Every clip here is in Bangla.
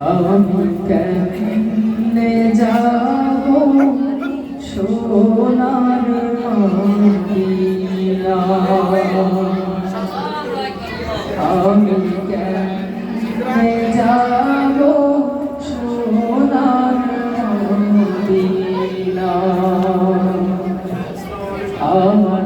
আমি কেমনে যাব? সোনার মদিনা আমি কেমনে যাব? সোনার মদিনা আমার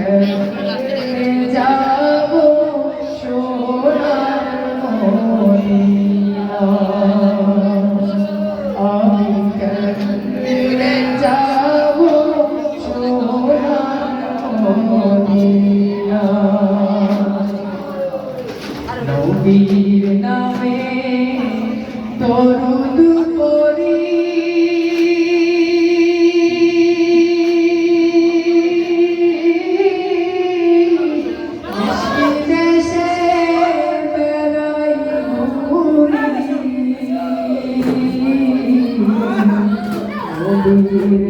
Senhor. Hallelujah.